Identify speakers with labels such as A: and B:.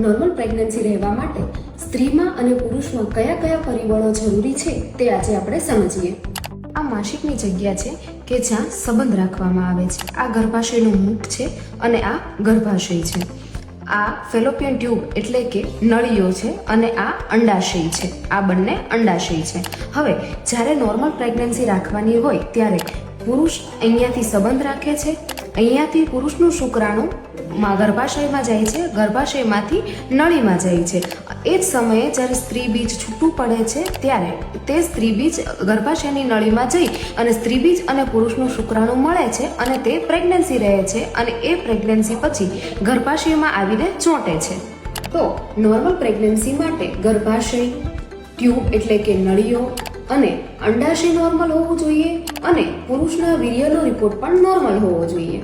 A: Normal pregnancy રહેવા માટે સ્ત્રીમાં અને પુરુષમાં કયા કયા પરિબળો જરૂરી છે તે આજે આપણે સમજીએ. આ માસિકની જગ્યા છે કે જ્યાં સંબંધ રાખવામાં આવે છે. આ ગર્ભાશયનું મુખ છે અને આ ગર્ભાશય છે. આ ફેલોપિયન ટ્યુબ એટલે કે નળીઓ છે અને આ અંડાશય છે. આ બંને અંડાશય છે. હવે, જ્યારે નોર્મલ પ્રેગ્નન્સી રાખવાની હોય ત્યારે પુરુષ અહીંયાથી સંબંધ રાખે છે અહીંયાથી પુરુષનું શુક્રાણુ માં ગર્ભાશયમાં જાય છે, ગર્ભાશયમાંથી નળીમાં જાય છે. એ જ સમયે જ્યારે સ્ત્રી બીજ છૂટું પડે છે, ત્યારે તે સ્ત્રી બીજ ગર્ભાશયની નળીમાં જઈ અને સ્ત્રી બીજ અને પુરુષનું શુક્રાણુ મળે છે અને તે પ્રેગ્નન્સી રહે છે અને એ પ્રેગ્નન્સી પછી ગર્ભાશયમાં આવીને ચોંટે છે. તો નોર્મલ પ્રેગ્નન્સી માટે ગર્ભાશય, ટ્યુબ એટલે કે નળીઓ અને અંડાશય નોર્મલ હોવું જોઈએ અને પુરુષના વીર્યનો રિપોર્ટ પણ નોર્મલ હોવો જોઈએ.